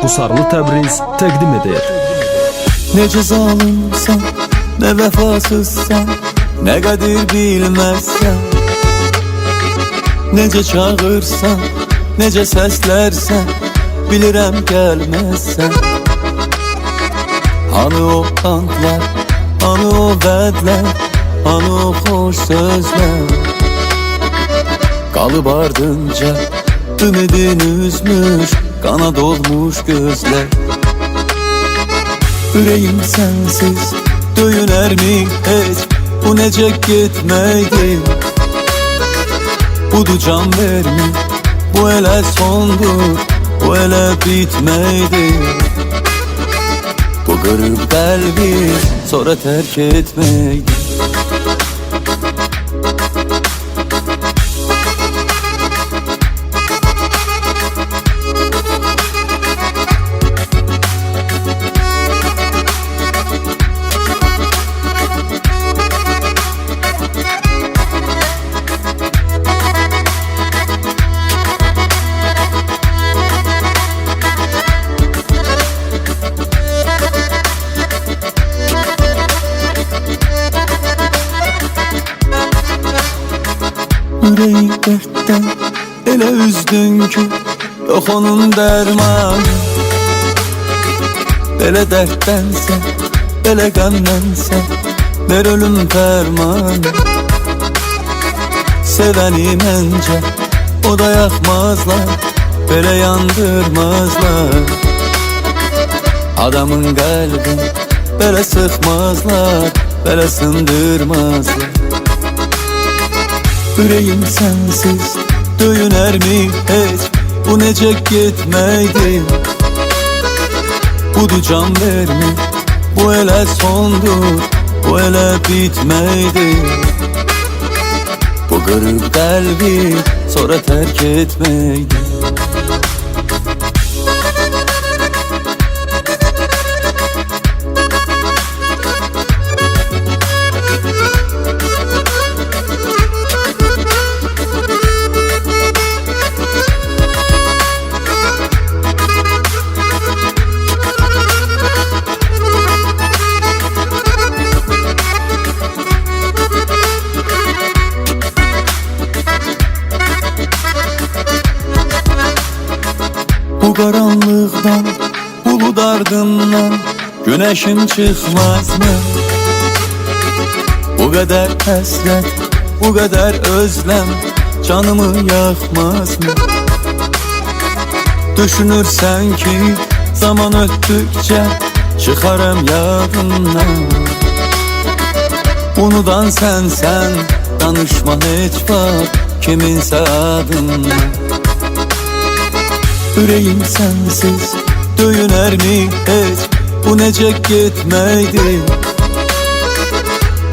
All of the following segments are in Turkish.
Qusarlı Təbriz təqdim edir. Necə zalimsən, nə vəfasızsan Nə qədir bilməzsən Necə çağırsan, necə səslərsən Bilirəm gəlməzsən Hanı o antlar, hanı o vədlər Hanı o xoş sözlər Qalıb ardınca Ümidin üzmüş, qana dolmuş gözlər Yüreğim sensiz döyüner mi hiç? Bu nece gitmeydi Budu can vermi Bu ele sondur Bu ele bitmeydi. Bu kırık kalbi sonra terk etmeydi Yüreği dertten ele üzdün ki Yok onun dermanı. Ele derttense Ele gamdense Ver ölüm fermanı. Sevenim ence O da yakmazlar Böyle yandırmazlar. Adamın kalbin Böyle sıkmazlar Böyle sındırmazlar Yüreğim sensiz döyüner mi hiç? Bu nece gitmeydi Budu can vermi Bu ele sondur Bu ele bitmeydi. Bu kırık kalbi sonra terk etmeydi Bu karanlıktan, bulut ardından Güneşin çıkmaz mı? Bu kadar hasret, bu kadar özlem Canımı yakmaz mı? Düşünürsen ki zaman öttükçe Çıkarım yadından Unudan sen sen Danışma hiç bak kiminse adından Yüreğim sensiz döyüner mi hiç? Bu nece gitmeydi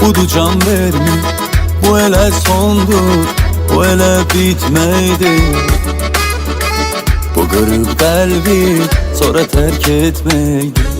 Budu can vermi Bu ele sondur Bu ele bitmeydi. Bu kırık kalbi sonra terk etmeydi